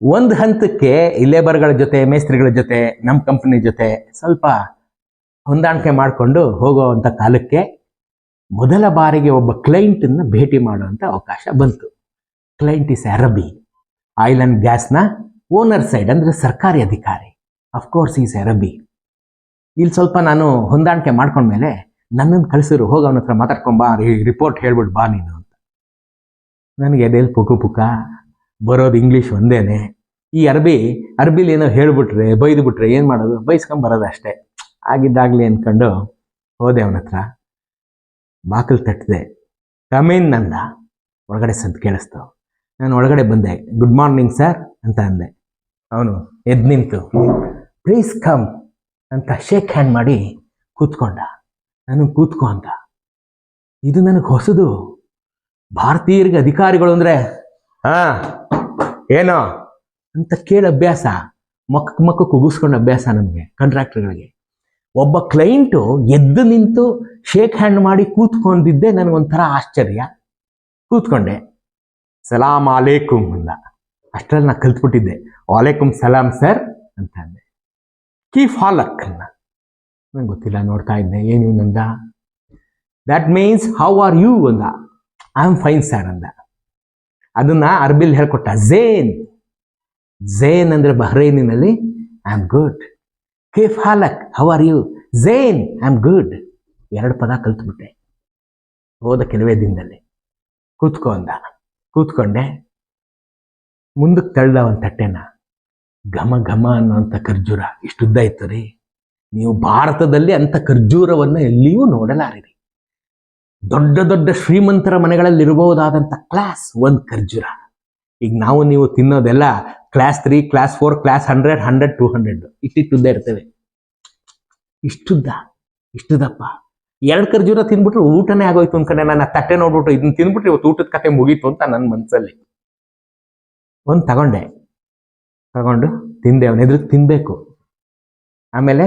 ಒಂದು ಹಂತಕ್ಕೆ ಲೇಬರ್ಗಳ ಜೊತೆ, ಮೇಸ್ತ್ರಿಗಳ ಜೊತೆ ನಮ್ಮ ಕಂಪನಿ ಜೊತೆ ಸ್ವಲ್ಪ ಹೊಂದಾಣಿಕೆ ಮಾಡಿಕೊಂಡು ಹೋಗುವಂಥ ಕಾಲಕ್ಕೆ ಮೊದಲ ಬಾರಿಗೆ ಒಬ್ಬ ಕ್ಲೈಂಟನ್ನು ಭೇಟಿ ಮಾಡುವಂಥ ಅವಕಾಶ ಬಂತು. ಕ್ಲೈಂಟ್ ಇಸ್ ಅರಬಿ ಆಯಿಲ್ ಆ್ಯಂಡ್ ಗ್ಯಾಸ್ನ ಓನರ್ ಸೈಡ್ ಅಂದರೆ ಸರ್ಕಾರಿ ಅಧಿಕಾರಿ. ಅಫ್ಕೋರ್ಸ್ ಈಸ್ ಅರಬಿ ಇಲ್ಲಿ ಸ್ವಲ್ಪ ನಾನು ಹೊಂದಾಣಿಕೆ ಮಾಡ್ಕೊಂಡ್ಮೇಲೆ ನನ್ನನ್ನು ಕಳಿಸಿರು, ಹೋಗಿ ಅವನ ಹತ್ರ ಮಾತಾಡ್ಕೊಂಬಾ ರಿಪೋರ್ಟ್ ಹೇಳ್ಬಿಟ್ಟು ಬಾ ನೀನು ಅಂತ. ನನಗೆ ಎದೆಯಲ್ಲಿ ಪುಕು ಪುಕ ಬರೋದು ಇಂಗ್ಲೀಷ್ ಒಂದೇನೆ. ಈ ಅರಬಿ, ಅರಬಿಲಿ ಏನೋ ಹೇಳ್ಬಿಟ್ರೆ ಬೈದು ಬಿಟ್ರೆ ಏನು ಮಾಡೋದು? ಬೈಸ್ಕೊಂಡ್ ಬರೋದು ಅಷ್ಟೇ. ಆಗಿದ್ದಾಗಲಿ ಅಂದ್ಕೊಂಡು ಹೋದೆ ಅವನ ಹತ್ರ. ಬಾಕಲ್ ತಟ್ಟಿದೆ. ಕಮೇನ್ ನಂದ. ಒಳಗಡೆ ಸಂತ ಕೇಳಿಸ್ತು. ನಾನು ಒಳಗಡೆ ಬಂದೆ. ಗುಡ್ ಮಾರ್ನಿಂಗ್ ಸರ್ ಅಂತ ಅಂದೆ. ಅವನು ಎದ್ದು ನಿಂತು. ಪ್ಲೀಸ್ ಕಮ್ ಅಂತ ಶೇಕ್ ಹ್ಯಾಂಡ್ ಮಾಡಿ ಕೂತ್ಕೊಂಡ. ನಾನು ಕೂತ್ಕೊ ಅಂತ. ಇದು ನನಗೆ ಹೊಸದು. ಭಾರತೀಯರಿಗೆ ಅಧಿಕಾರಿಗಳು ಅಂದರೆ, ಹಾ. ಏನೋ ಅಂತ ಕೇಳಿ ಅಭ್ಯಾಸ ಮಕ್ಕ ಮಕ್ಕ ಕುಗಿಸ್ಕೊಂಡು ಅಭ್ಯಾಸ ನಮಗೆ ಕಾಂಟ್ರಾಕ್ಟರ್ಗಳಿಗೆ ಒಬ್ಬ ಕ್ಲೈಂಟು ಎದ್ದು ನಿಂತು ಶೇಕ್ ಹ್ಯಾಂಡ್ ಮಾಡಿ ಕೂತ್ಕೊಂಡಿದ್ದೆ, ನನಗೊಂಥರ ಆಶ್ಚರ್ಯ. ಕೂತ್ಕೊಂಡೆ. ಸಲಾಮ್ ಅಲೇಕುಮ್ ಅಂದ. ಅಷ್ಟರಲ್ಲಿ ನಾನು ಕಲ್ತ್ಬಿಟ್ಟಿದ್ದೆ. ವಾಲೇಕುಮ್ ಸಲಾಮ್ ಸರ್ ಅಂತ ಅಂದೆ. ಕೀ ಫಾಲಕ್ ಅನ್ನ ನಂಗೆ ಗೊತ್ತಿಲ್ಲ, ನೋಡ್ತಾ ಇದ್ದೆ. ಏನು ನಂದ that means how are you ಅಂದ. ಐ ಆಮ್ ಫೈನ್ ಸರ್ ಅಂದ. ಅದನ್ನ ಅರ್ಬಿಲ್ ಹೇಳ್ಕೊಟ್ಟ. ಝೇನ್ ಝೇನ್ ಅಂದ್ರೆ ಬಹ್ರೈನಿನಲ್ಲಿ ಐ ಆಮ್ ಗುಡ್ ಕೇಫ್ ಹಾಲಕ್ ಹೌ ಆರ್ ಯು ಝೇನ್ ಐ ಆಮ್ ಗುಡ್ ಎರಡು ಪದ ಕಲ್ತ್ಬಿಟ್ಟೆ. ಹೋದ ಕೆಲವೇ ದಿನದಲ್ಲಿ. ಕೂತ್ಕೊ ಅಂದ. ಕೂತ್ಕೊಂಡೆ. ಮುಂದಕ್ಕೆ ತಳ್ಳ ಒಂದು ತಟ್ಟೆನ. ಘಮ ಘಮ ಅನ್ನೋಂಥ ಖರ್ಜೂರ. ಇಷ್ಟುದ್ದ ಇತ್ತು ರೀ. ನೀವು ಭಾರತದಲ್ಲಿ ಅಂಥ ಖರ್ಜೂರವನ್ನು ಎಲ್ಲಿಯೂ ನೋಡಲಾರಿರಿ. ದೊಡ್ಡ ದೊಡ್ಡ ಶ್ರೀಮಂತರ ಮನೆಗಳಲ್ಲಿ ಇರಬಹುದಾದಂಥ ಕ್ಲಾಸ್ ಒಂದು ಖರ್ಜೂರ. ಈಗ ನಾವು ನೀವು ತಿನ್ನೋದೆಲ್ಲ class three class four class hundred hundred two hundred ಇಷ್ಟಿಟ್ಟುದ್ದ ಇರ್ತೇವೆ. ಇಷ್ಟುದ್ದ, ಇಷ್ಟುದಪ್ಪ. ಎರಡು ಖರ್ಜೂರ ತಿನ್ಬಿಟ್ರೆ ಊಟನೇ ಆಗೋಯ್ತು ಅನ್ಕೊಂಡೆ ನಾನು, ಆ ತಟ್ಟೆ ನೋಡ್ಬಿಟ್ಟು ಇದನ್ನ ತಿಂದ್ಬಿಟ್ರೆ ಇವತ್ತು ಊಟದ ಕತೆ ಮುಗೀತು ಅಂತ ನನ್ನ ಮನಸ್ಸಲ್ಲಿ ಒಂದು ತಗೊಂಡೆ. ತಗೊಂಡು ತಿಂದೆ, ಅವನ ಎದುರು ತಿನ್ಬೇಕು. ಆಮೇಲೆ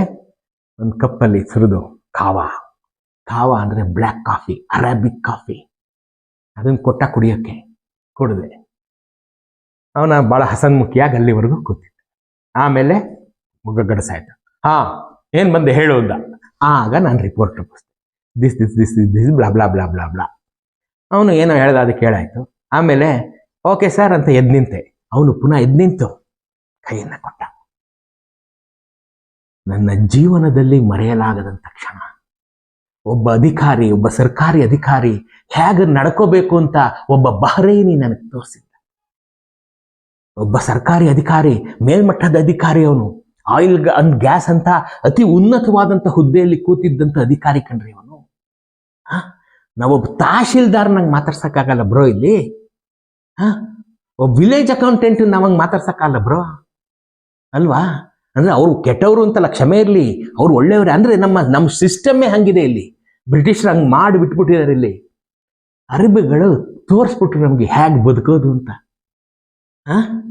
ಒಂದು ಕಪ್ಪಲ್ಲಿ ಸುರಿದು ಕಾವಾ ಕಾವಾ ಅಂದರೆ ಬ್ಲ್ಯಾಕ್ ಕಾಫಿ ಅರಾಬಿಕ್ ಕಾಫಿ ಅದನ್ನು ಕೊಟ್ಟ ಕುಡಿಯೋಕ್ಕೆ ಕುಡಿದೆ. ಅವನ ಭಾಳ ಹಸನ್ಮುಖಿಯಾಗಿ ಅಲ್ಲಿವರೆಗೂ ಕೂತಿದ್ದ. ಆಮೇಲೆ ಮುಗ ಗಡಸಾಯ್ತು ಹಾ, ಏನು ಬಂದೆ ಹೇಳು ಅಂದ ಆಗ ನಾನು report this this this this this blah blah blah blah blah ಅವನು ಏನೋ ಹೇಳ್ದ ಅದಕ್ಕೆ ಹೇಳಾಯ್ತು ಆಮೇಲೆ, ಓಕೆ ಸರ್ ಅಂತ ಎದ್ದು ನಿಂತೆ. ಅವನು ಪುನಃ ಎದ್ದು ನಿಂತು ಕೈಯನ್ನು ಕೊಟ್ಟ. ನನ್ನ ಜೀವನದಲ್ಲಿ ಮರೆಯಲಾಗದಂತ ಕ್ಷಣ. ಒಬ್ಬ ಅಧಿಕಾರಿ, ಒಬ್ಬ ಸರ್ಕಾರಿ ಅಧಿಕಾರಿ ಹೇಗೆ ನಡ್ಕೋಬೇಕು ಅಂತ ಒಬ್ಬ ಬಹರೇನಿ ನನಗೆ ತೋರಿಸಿದ್ದ. ಒಬ್ಬ ಸರ್ಕಾರಿ ಅಧಿಕಾರಿ, ಮೇಲ್ಮಟ್ಟದ ಅಧಿಕಾರಿ ಅವನು. ಆಯಿಲ್ ಅಂಡ್ ಗ್ಯಾಸ್ ಅಂತ ಅತಿ ಉನ್ನತವಾದಂಥ ಹುದ್ದೆಯಲ್ಲಿ ಕೂತಿದ್ದಂಥ ಅಧಿಕಾರಿ ಕಣ್ರಿ ಅವನು ನಾವೊಬ್ಬ ತಹಶೀಲ್ದಾರ್ ನಂಗೆ ಮಾತಾಡ್ಸಕ್ಕಾಗಲ್ಲ ಬ್ರೋ ಇಲ್ಲಿ. ಒಬ್ಬ ವಿಲೇಜ್ ಅಕೌಂಟೆಂಟ್ ನಾವಂಗೆ ಮಾತಾಡ್ಸಕ್ಕಾಗಲ್ಲ ಬ್ರೋ. ಅಲ್ವಾ? ಅಂದ್ರೆ ಅವರು ಕೆಟ್ಟವರು ಅಂತಲ್ಲ ಕ್ಷಮೆ ಇರಲಿ, ಅವ್ರು ಒಳ್ಳೆಯವ್ರೆ. ಅಂದ್ರೆ ನಮ್ಮ ನಮ್ಮ ಸಿಸ್ಟಮ್ಮೇ ಹಂಗಿದೆ ಇಲ್ಲಿ. ಬ್ರಿಟಿಷರು ಹಂಗೆ ಮಾಡಿ ಬಿಟ್ಬಿಟ್ಟಿದ್ದಾರೆ ಇಲ್ಲಿ. ಅರಬಿಗಳು ತೋರಿಸ್ಬಿಟ್ರು ನಮಗೆ ಹೇಗೆ ಬದುಕೋದು ಅಂತ. ಹಾಂ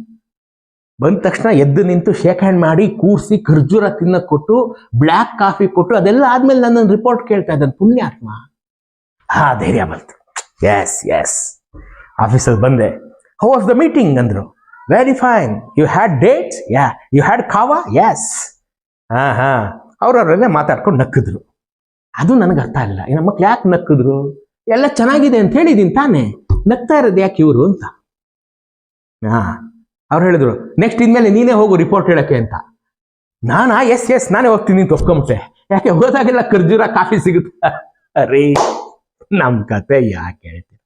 ಬಂದ ತಕ್ಷಣ ಎದ್ದು ನಿಂತು ಶೇಕ್ ಹ್ಯಾಂಡ್ ಮಾಡಿ ಕೂರಿಸಿ ಖರ್ಜೂರ ತಿನ್ನಕ್ ಕೊಟ್ಟು ಬ್ಲ್ಯಾಕ್ ಕಾಫಿ ಕೊಟ್ಟು, ಅದೆಲ್ಲ ಆದಮೇಲೆ ನನ್ನ ರಿಪೋರ್ಟ್ ಕೇಳ್ತಾ ಇದ್ದಾನೆ ಪುಣ್ಯಾತ್ಮ. ಹಾ, ಧೈರ್ಯ ಬಂತು. ಎಸ್ ಎಸ್ ಆಫೀಸಲ್ಲಿ ಬಂದೆ. ಹೌ ವಾಸ್ ದ ಮೀಟಿಂಗ್ ಅಂದ್ರು. Very fine you had dates ya you had Kava yes ಹಾ ಹಾ. ಅವ್ರವ್ರನ್ನೇ ಮಾತಾಡ್ಕೊಂಡು ನಕ್ಕಿದ್ರು. ಅದು ನನಗೆ ಅರ್ಥ ಇಲ್ಲ ಈ ಮಕ್ಳು ಯಾಕೆ ನಕ್ಕಿದ್ರು? ಎಲ್ಲ ಚೆನ್ನಾಗಿದೆ ಅಂತ ಹೇಳಿದೀನಿ ತಾನೇ. ನಗ್ತಾ ಇರೋದು ಯಾಕೆ ಇವರು ಅಂತ. ಹಾ. ಅವ್ರು ಹೇಳಿದ್ರು ನೆಕ್ಸ್ಟ್ ಇನ್ಮೇಲೆ ನೀನೇ ಹೋಗು ರಿಪೋರ್ಟ್ ಹೇಳಕ್ಕೆ ಅಂತ. ನಾನಾ? ಎಸ್ ಎಸ್ ನಾನೇ ಹೋಗ್ತೀನಿ ಅಂತ ಒಪ್ಕೊಂಬಿಟ್ಟೆ. ಯಾಕೆ ಹೋದಾಗೆಲ್ಲ ಖರ್ಜೂರ ಕಾಫಿ ಸಿಗುತ್ತೆ? ಅರೇ ನಮ್ಮ ಕತೆ ಯಾಕೆ ಹೇಳ್ತೀನಿ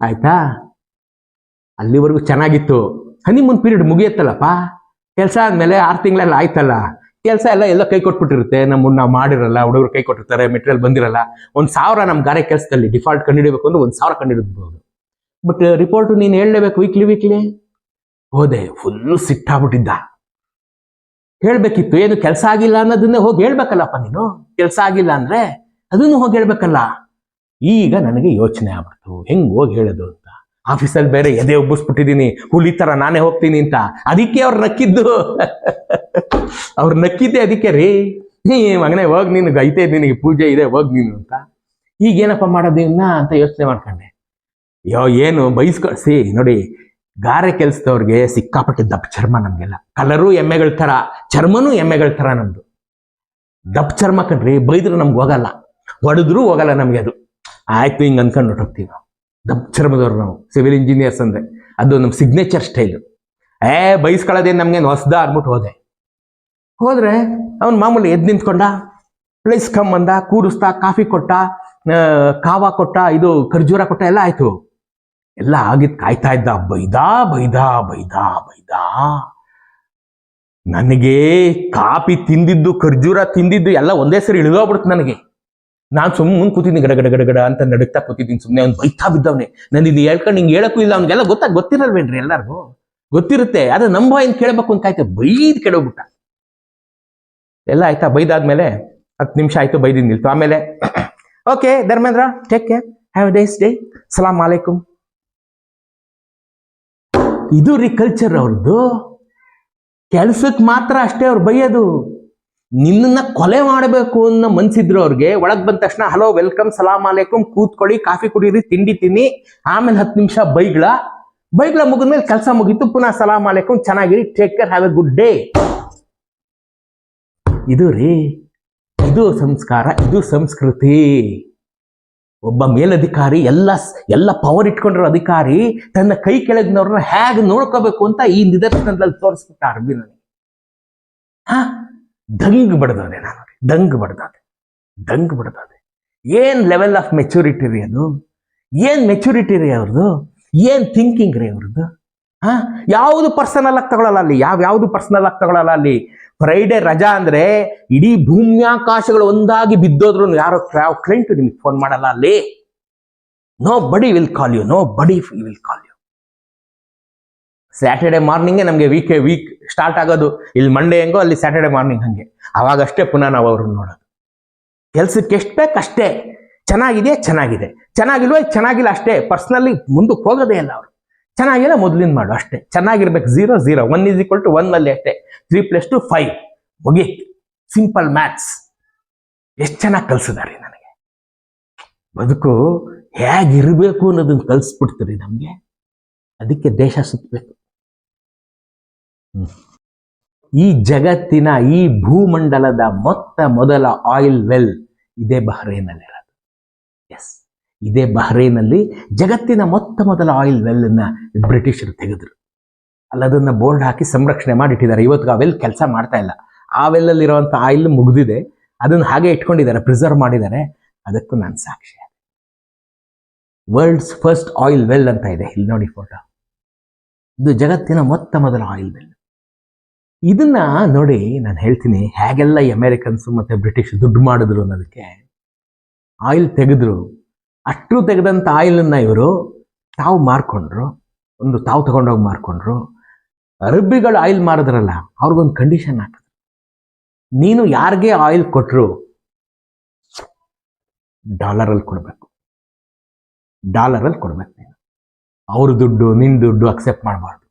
ಆಯ್ತಾ? ಅಲ್ಲಿವರೆಗೂ ಚೆನ್ನಾಗಿತ್ತು. ಹನಿಮೂನ್ ಪೀರಿಯಡ್ ಮುಗಿಯತ್ತಲ್ಲಪ್ಪ? ಕೆಲಸ ಆದಮೇಲೆ ಆರು ತಿಂಗಳೆಲ್ಲ ಆಯ್ತಲ್ಲ? ಕೆಲಸ ಎಲ್ಲ ಎಲ್ಲ ಕೈ ಕೊಟ್ಬಿಟ್ಟಿರುತ್ತೆ. ನಮ್ಮನ್ನ ನಾವು ಮಾಡಿರಲ್ಲ, ಹುಡುಗರು ಕೈ ಕೊಟ್ಟಿರ್ತಾರೆ ಮೆಟೀರಿಯಲ್ ಬಂದಿರಲ್ಲ. ಒಂದು ಸಾವಿರ ನಮ್ಮ ಗಾರೆ ಕೆಲಸದಲ್ಲಿ ಡಿಫಾಲ್ಟ್ ಕಂಡುಹಿಡಬೇಕು ಅಂದ್ರೆ ಒಂದು ಸಾವಿರ ಕಂಡುಹಿಡಿದ್ಬೋದು ಬಟ್ ರಿಪೋರ್ಟ್ ನೀನು ಹೇಳಲೇಬೇಕು ವೀಕ್ಲಿ ವೀಕ್ಲಿ ಹೋದೆ ಫುಲ್ಲು ಸಿಟ್ಟಾಗ್ಬಿಟ್ಟಿದ್ದ ಹೇಳ್ಬೇಕಿತ್ತು, ಏನು ಕೆಲಸ ಆಗಿಲ್ಲ ಅನ್ನೋದನ್ನೇ ಹೋಗಿ ಹೇಳ್ಬೇಕಲ್ಲಪ್ಪ ನೀನು? ಕೆಲಸ ಆಗಿಲ್ಲ ಅಂದ್ರೆ ಅದನ್ನು ಹೋಗಿ ಹೇಳ್ಬೇಕಲ್ಲ? ಈಗ ನನಗೆ ಯೋಚನೆ ಆಗ್ಬಿಡ್ತು. ಹೆಂಗ್ ಹೋಗಿ ಹೇಳೋದು? ಆಫೀಸಲ್ಲಿ ಬೇರೆ ಎದೆ ಒಬ್ಬಿಸ್ಬಿಟ್ಟಿದ್ದೀನಿ ಹುಲಿ ಥರ ನಾನೇ ಹೋಗ್ತೀನಿ ಅಂತ. ಅದಕ್ಕೆ ಅವ್ರು ನಕ್ಕಿದ್ದು. ಅವ್ರು ನಕ್ಕಿದ್ದೆ ಅದಕ್ಕೆ, ರೀ, ನೀ ಮಗನೇ, ಹೋಗ್ ನೀನು, ಗೈತೆ ನಿನಗೆ ಪೂಜೆ ಇದೆ, ಹೋಗ್ ನೀನು ಅಂತ. ಈಗೇನಪ್ಪ ಮಾಡೋದು ಇನ್ನ ಅಂತ ಯೋಚನೆ ಮಾಡ್ಕೊಂಡೆ. ಯೋ, ಏನು ಬೈಸ್ಕೊಳ್ಸಿ ನೋಡಿ, ಗಾರೆ ಕೆಲ್ಸದವ್ರಿಗೆ ಸಿಕ್ಕಾಪಟ್ಟೆ ದಪ್ಪ ಚರ್ಮ ನಮಗೆಲ್ಲ. ಕಲರು ಎಮ್ಮೆಗಳ ಥರ ಚರ್ಮನೂ ಎಮ್ಮೆಗಳ ಥರ ನಮ್ಮದು ದಪ್ಪ ಚರ್ಮ ಕಣ್ರಿ, ಬೈದ್ರು ನಮ್ಗೆ ಹೋಗಲ್ಲ. ಹೊಡೆದ್ರು ಹೋಗಲ್ಲ ನಮಗೆ ಅದು. ಆಯ್ತು, ಹಿಂಗ್ ಹೊರಟೋಗ್ತೀವಿ ದಪ್ಪ ಚರ್ಮದವ್ರು ನಾವು ಸಿವಿಲ್ ಇಂಜಿನಿಯರ್ಸ್ ಅಂದ್ರೆ. ಅದು ನಮ್ಮ ಸಿಗ್ನೇಚರ್ ಸ್ಟೈಲು ಏ ಬೈಸ್ಕೊಳ್ಳೋದೇನು ನಮ್ಗೇನು ಹೊಸ್ದ ಅಂದ್ಬಿಟ್ಟು ಹೋದೆ. ಹೋದರೆ ಅವನು ಮಾಮೂಲಿ ಎದ್ದು ನಿಂತ್ಕೊಂಡ ಪ್ಲೇಸ್ ಅಂದ ಕೂಡಿಸ್ತಾ ಕಾಫಿ ಕೊಟ್ಟ ಕಾವಾ ಕೊಟ್ಟ, ಇದು ಖರ್ಜೂರ ಕೊಟ್ಟ, ಎಲ್ಲ ಆಯ್ತು. ಎಲ್ಲ ಆಗಿದ್ ಕಾಯ್ತಾ ಇದ್ದ, ಬೈದಾ ಬೈದಾ ಬೈದಾ ಬೈದಾ. ನನಗೆ ಕಾಫಿ ತಿಂದಿದ್ದು, ಖರ್ಜೂರ ತಿಂದಿದ್ದು, ಎಲ್ಲ ಒಂದೇ ಸರಿ ಇಳಿದೋಗ್ಬಿಡ್ತು ನನಗೆ. ನಾನು ಸುಮ್ಮನೆ ಕೂತಿದ್ದೀನಿ ಗಡ ಗಡ ಗಡ ಗಡ ಅಂತ ನಡುಕ್ತಾ ಕೂತಿದ್ದೀನಿ ಸುಮ್ಮನೆ ಅವ್ನು ಬೈತಾ ಬಿದ್ದವನೇ. ನಾನು ಇದು ಹೇಳ್ಕೊಂಡು ಹಿಂಗೆ ಹೇಳಕ್ಕೂ ಇಲ್ಲ, ಅವ್ನಿಗೆಲ್ಲ ಗೊತ್ತಾಗ, ಗೊತ್ತಿರಲ್ವೇನ್ರಿ ಎಲ್ಲರಿಗೂ? ಗೊತ್ತಿರುತ್ತೆ, ಆದ್ರೆ ನಮ್ಮ ಏನು ಕೇಳಬೇಕು ಅಂತ ಕಾಯ್ತಾ ಬೈದ್ ಕೆಡೋಗ್ಬಿಟ್ಟ. ಎಲ್ಲ ಆಯ್ತಾ, ಬೈದಾದ್ಮೇಲೆ ಹತ್ತು ನಿಮಿಷ ಆಯ್ತು ಬೈದಿದ್ದು ನಿಲ್ತು. ಆಮೇಲೆ, okay, Dharmendra take care have days day ಸಲಾಮ್ ಅಲೈಕುಮ್. ಇದು ರೀ ಕಲ್ಚರ್ ಅವ್ರದ್ದು ಕೆಲ್ಸಕ್ಕೆ ಮಾತ್ರ ಅಷ್ಟೇ ಅವ್ರು ಬೈಯೋದು. ನಿನ್ನನ್ನ ಕೊಲೆ ಮಾಡಬೇಕು ಅನ್ನೋ ಮನ್ಸಿದ್ರು ಅವ್ರಿಗೆ, ಒಳಗ್ ಬಂದ ತಕ್ಷಣ, ಹಲೋ, ವೆಲ್ಕಮ್, ಸಲಾಮ್ ಅಲೈಕುಂ ಕೂತ್ಕೊಳ್ಳಿ, ಕಾಫಿ ಕುಡೀರಿ, ತಿಂಡಿ ತಿನ್ನಿ, ಆಮೇಲೆ ಹತ್ತು ನಿಮಿಷ ಬೈಗ್ಳ. ಬೈಗ್ಳ ಮುಗಿದ್ಮೇಲೆ ಕೆಲಸ ಮುಗೀತು, ಪುನಃ ಸಲಾಮ್ ಅಲೈಕುಂ ಚೆನ್ನಾಗಿರಿ take care have a good day ಇದು ರೀ, ಇದು ಸಂಸ್ಕಾರ, ಇದು ಸಂಸ್ಕೃತಿ. ಒಬ್ಬ ಮೇಲಧಿಕಾರಿ, ಎಲ್ಲ ಎಲ್ಲ ಪವರ್ ಇಟ್ಕೊಂಡಿರೋ ಅಧಿಕಾರಿ, ತನ್ನ ಕೈ ಕೆಳಗಿನವ್ರನ್ನ ಹೇಗೆ ನೋಡ್ಕೋಬೇಕು ಅಂತ ಈ ನಿದರ್ಶನದಲ್ಲಿ ತೋರಿಸ್ಬಿಟ್ಟ ಅರ್ಬಿ ನನಗೆ ಹಾ? ದಂಗ್ ಬಡ್ದಾದೆ ನಾನು. ದಂಗ್ ಬಡ್ದಾದೆ ದಂಗ್ ಬಡ್ದಾದೆ ಏನ್ ಲೆವೆಲ್ ಆಫ್ ಮೆಚುರಿಟಿ ರೀ ಅದು? ಏನ್ ಮೆಚುರಿಟಿ ರೀ ಅವ್ರದ್ದು? ಏನ್ ಥಿಂಕಿಂಗ್ ರೀ ಅವ್ರದ್ದು? ಹಾಂ? ಯಾವುದು ಪರ್ಸನಲ್ ಆಗಿ ತಗೊಳಲ್ಲ ಅಲ್ಲಿ. ಯಾವ ಯಾವುದು ಪರ್ಸನಲ್ ಆಗಿ ತಗೊಳಲ್ಲ ಅಲ್ಲಿ. ಫ್ರೈಡೆ ರಜಾ ಅಂದ್ರೆ ಇಡೀ ಭೂಮ್ಯಾಕಾಶಗಳು ಒಂದಾಗಿ ಬಿದ್ದೋದ್ರು ಯಾರೋ ಯಾವ ಕ್ಲೈಂಟ್ ನಿಮಗೆ ಫೋನ್ ಮಾಡಲ್ಲ ಅಲ್ಲಿ. Nobody will call you nobody will call you Saturday ಮಾರ್ನಿಂಗೇ ನಮಗೆ ವೀಕೆ ವೀಕ್ ಸ್ಟಾರ್ಟ್ ಆಗೋದು ಇಲ್ಲಿ ಮಂಡೇ ಹೆಂಗೋ, ಅಲ್ಲಿ ಸ್ಯಾಟರ್ಡೆ ಮಾರ್ನಿಂಗ್ ಹಂಗೆ. ಅವಾಗಷ್ಟೇ ಪುನಃ ನಾವು ಅವ್ರನ್ನ ನೋಡೋದು. ಕೆಲ್ಸಕ್ಕೆ ಎಷ್ಟು ಬೇಕು ಅಷ್ಟೇ. ಚೆನ್ನಾಗಿದೆ ಚೆನ್ನಾಗಿದೆ. ಚೆನ್ನಾಗಿಲ್ವ? ಚೆನ್ನಾಗಿಲ್ಲ ಅಷ್ಟೇ. ಪರ್ಸ್ನಲಿ ಮುಂದಕ್ಕೆ ಹೋಗೋದೇ ಇಲ್ಲ ಅವರು. ಚೆನ್ನಾಗಿಲ್ಲ, ಮೊದಲಿನ ಮಾಡು ಅಷ್ಟೇ. ಚೆನ್ನಾಗಿರ್ಬೇಕು zero zero one is equal to one ಅಲ್ಲಿ ಅಷ್ಟೇ. ತ್ರೀ ಪ್ಲಸ್ ಟು ಫೈವ್ ಮುಗಿ ಸಿಂಪಲ್ ಮ್ಯಾಥ್ಸ್ ಎಷ್ಟು ಚೆನ್ನಾಗಿ ಕಲಿಸಿದಾರೆ ನನಗೆ. ಬದುಕು ಹೇಗಿರಬೇಕು ಅನ್ನೋದನ್ನ ಕಲಿಸ್ಬಿಡ್ತೀರಿ ನಮಗೆ. ಅದಕ್ಕೆ ದೇಶ ಸುತ್ತಬೇಕು ಈ ಜಗತ್ತಿನ ಈ ಭೂಮಂಡಲದ ಮೊತ್ತ ಮೊದಲ ಆಯಿಲ್ ವೆಲ್ ಇದೇ ಬಹ್ರೇನಲ್ಲಿರೋದು. ಎಸ್ ಇದೇ ಬಹ್ರೇನಲ್ಲಿ ಜಗತ್ತಿನ ಮೊತ್ತ ಮೊದಲ ಆಯಿಲ್ ವೆಲ್ ಅನ್ನ ಬ್ರಿಟಿಷರು ತೆಗೆದ್ರು. ಅಲ್ಲದನ್ನ ಬೋರ್ಡ್ ಹಾಕಿ ಸಂರಕ್ಷಣೆ ಮಾಡಿಟ್ಟಿದ್ದಾರೆ. ಇವತ್ತು ಆ ವೆಲ್ ಕೆಲಸ ಮಾಡ್ತಾ ಇಲ್ಲ. ಆ ವೆಲ್ ಅಲ್ಲಿರುವಂತ ಆಯಿಲ್ ಮುಗಿದಿದೆ. ಅದನ್ನ ಹಾಗೆ ಇಟ್ಕೊಂಡಿದ್ದಾರೆ ಪ್ರಿಸರ್ವ್ ಮಾಡಿದ್ದಾರೆ. ಅದಕ್ಕೂ ನಾನು ಸಾಕ್ಷಿ ವರ್ಲ್ಡ್ಸ್ ಫಸ್ಟ್ ಆಯಿಲ್ ವೆಲ್ ಅಂತ ಇದೆ. ಇಲ್ಲಿ ನೋಡಿ ಫೋಟೋ ಇದು ಜಗತ್ತಿನ ಮೊತ್ತ ಮೊದಲ ಆಯಿಲ್ ವೆಲ್ ಇದನ್ನ ನೋಡಿ ನಾನು ಹೇಳ್ತೀನಿ, ಹೇಗೆಲ್ಲ ಈ ಅಮೆರಿಕನ್ಸು ಮತ್ತೆ ಬ್ರಿಟಿಷ್ ದುಡ್ಡು ಮಾಡಿದ್ರು ಅನ್ನೋದಕ್ಕೆ ಆಯಿಲ್ ತೆಗೆದ್ರು. ಅಷ್ಟು ತೆಗೆದಂಥ ಆಯಿಲನ್ನು ಇವರು ತಾವು ಮಾರ್ಕೊಂಡ್ರು, ಒಂದು ತಾವು ತಗೊಂಡೋಗಿ ಮಾರ್ಕೊಂಡ್ರು. ಅರಬ್ಬಿಗಳು ಆಯಿಲ್ ಮಾರಿದ್ರಲ್ಲ, ಅವ್ರಿಗೊಂದು ಕಂಡೀಷನ್ ಹಾಕಿದ್ರು. ನೀನು ಯಾರಿಗೆ ಆಯಿಲ್ ಕೊಟ್ಟರು ಡಾಲರಲ್ಲಿ ಕೊಡಬೇಕು. ಡಾಲರಲ್ಲಿ ಕೊಡ್ಬೇಕು ನೀನು. ಅವ್ರ ದುಡ್ಡು ನಿನ್ನ ದುಡ್ಡು ಅಕ್ಸೆಪ್ಟ್ ಮಾಡಬಾರ್ದು.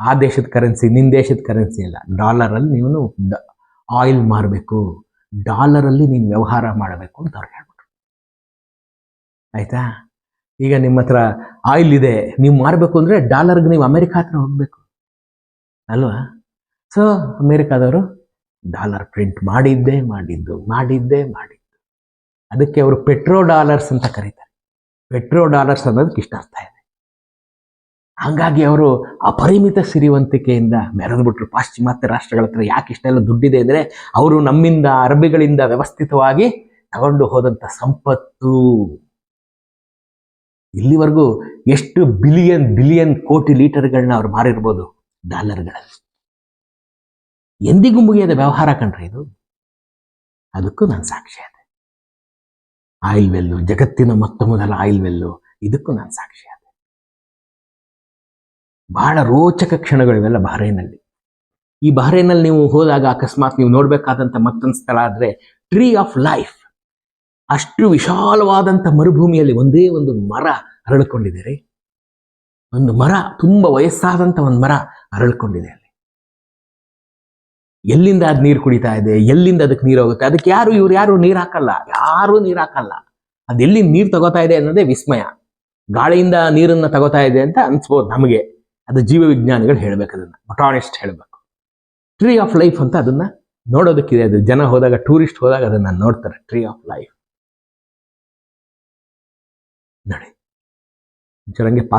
ಆ ದೇಶದ ಕರೆನ್ಸಿ ನಿನ್ನ ದೇಶದ ಕರೆನ್ಸಿ ಅಲ್ಲ. ಡಾಲರಲ್ಲಿ ನೀವು ಆಯಿಲ್ ಮಾರಬೇಕು. ಡಾಲರಲ್ಲಿ ನೀನು ವ್ಯವಹಾರ ಮಾಡಬೇಕು ಅಂತ ಅವ್ರು ಹೇಳ್ಬಿಟ್ರು. ಆಯ್ತಾ? ಈಗ ನಿಮ್ಮ ಹತ್ರ ಆಯಿಲ್ ಇದೆ. ನೀವು ಮಾರಬೇಕು ಅಂದರೆ ಡಾಲರ್ಗೆ ನೀವು ಅಮೆರಿಕ ಹತ್ರ ಹೋಗಬೇಕು. ಅಲ್ವಾ? ಸೊ ಅಮೆರಿಕಾದವರು ಡಾಲರ್ ಪ್ರಿಂಟ್ ಮಾಡಿದ್ದೇ ಮಾಡಿದ್ದು ಮಾಡಿದ್ದೇ ಮಾಡಿದ್ದು. ಅದಕ್ಕೆ ಅವರು ಪೆಟ್ರೋ ಡಾಲರ್ಸ್ ಅಂತ ಕರೀತಾರೆ. ಪೆಟ್ರೋ ಡಾಲರ್ಸ್ ಅನ್ನೋದಕ್ಕೆ ಇಷ್ಟ ಅರ್ಥ ಇದೆ. ಹಾಗಾಗಿ ಅವರು ಅಪರಿಮಿತ ಸಿರಿವಂತಿಕೆಯಿಂದ ಮೆರೆದ್ಬಿಟ್ರು. ಪಾಶ್ಚಿಮಾತ್ಯ ರಾಷ್ಟ್ರಗಳ ಹತ್ರ ಯಾಕೆ ಇಷ್ಟೆಲ್ಲ ದುಡ್ಡಿದೆ ಅಂದರೆ ಅವರು ನಮ್ಮಿಂದ ಅರಬಿಗಳಿಂದ ವ್ಯವಸ್ಥಿತವಾಗಿ ತಗೊಂಡು ಹೋದಂಥ ಸಂಪತ್ತು. ಇಲ್ಲಿವರೆಗೂ ಎಷ್ಟು ಬಿಲಿಯನ್ ಬಿಲಿಯನ್ ಕೋಟಿ ಲೀಟರ್ಗಳನ್ನ ಅವ್ರು ಮಾರಿರ್ಬೋದು ಡಾಲರ್ಗಳಲ್ಲಿ. ಎಂದಿಗೂ ಮುಗಿಯದ ವ್ಯವಹಾರ ಕಂಡ್ರೆ ಇದು. ಅದಕ್ಕೂ ನಾನು ಸಾಕ್ಷಿ ಅದೆ. ಆಯಿಲ್ ವೆಲ್ಲು, ಜಗತ್ತಿನ ಮೊತ್ತ ಮೊದಲ ಆಯಿಲ್ ವೆಲ್ಲು, ಇದಕ್ಕೂ ನಾನು ಸಾಕ್ಷಿ ಬಹಳ ರೋಚಕ ಕ್ಷಣಗಳಿವೆಲ್ಲ ಬಹರೇನಲ್ಲಿ. ಈ ಬಹರೇನಲ್ಲಿ ನೀವು ಹೋದಾಗ ಅಕಸ್ಮಾತ್ ನೀವು ನೋಡಬೇಕಾದಂಥ ಮತ್ತೊಂದು ಸ್ಥಳ ಆದ್ರೆ ಟ್ರೀ ಆಫ್ ಲೈಫ್. ಅಷ್ಟು ವಿಶಾಲವಾದಂಥ ಮರುಭೂಮಿಯಲ್ಲಿ ಒಂದೇ ಒಂದು ಮರ ಅರಳಿಕೊಂಡಿದೆ ರೀ. ಒಂದು ಮರ, ತುಂಬಾ ವಯಸ್ಸಾದಂಥ ಒಂದು ಮರ ಅರಳ್ಕೊಂಡಿದೆ ಅಲ್ಲಿ. ಎಲ್ಲಿಂದ ಅದು ನೀರು ಕುಡಿತಾ ಇದೆ, ಎಲ್ಲಿಂದ ಅದಕ್ಕೆ ನೀರು ಹೋಗುತ್ತೆ, ಅದಕ್ಕೆ ಯಾರು, ಇವ್ರು ಯಾರು ನೀರು ಹಾಕಲ್ಲ, ಯಾರು ನೀರು ಹಾಕಲ್ಲ. ಅದೆಲ್ಲಿ ನೀರು ತಗೋತಾ ಇದೆ ಅನ್ನೋದೇ ವಿಸ್ಮಯ. ಗಾಳಿಯಿಂದ ನೀರನ್ನು ತಗೋತಾ ಇದೆ ಅಂತ ಅನ್ಸ್ಬೋದು ನಮಗೆ. ಅದು ಜೀವ ವಿಜ್ಞಾನಿಗಳು ಹೇಳ್ಬೇಕು ಅದನ್ನ. ಬಟಾನಿಸ್ಟ್ ಹೇಳಬೇಕು. ಟ್ರೀ ಆಫ್ ಲೈಫ್ ಅಂತ ಅದನ್ನ ನೋಡೋದಕ್ಕಿದೆ. ಅದು ಜನ ಹೋದಾಗ ಟೂರಿಸ್ಟ್ ಹೋದಾಗ ಅದನ್ನ ನೋಡ್ತಾರೆ. ಟ್ರೀ ಆಫ್ ಲೈಫ್ ನೋಡಿ. ಚರಂಗೆ ಪಾಸ್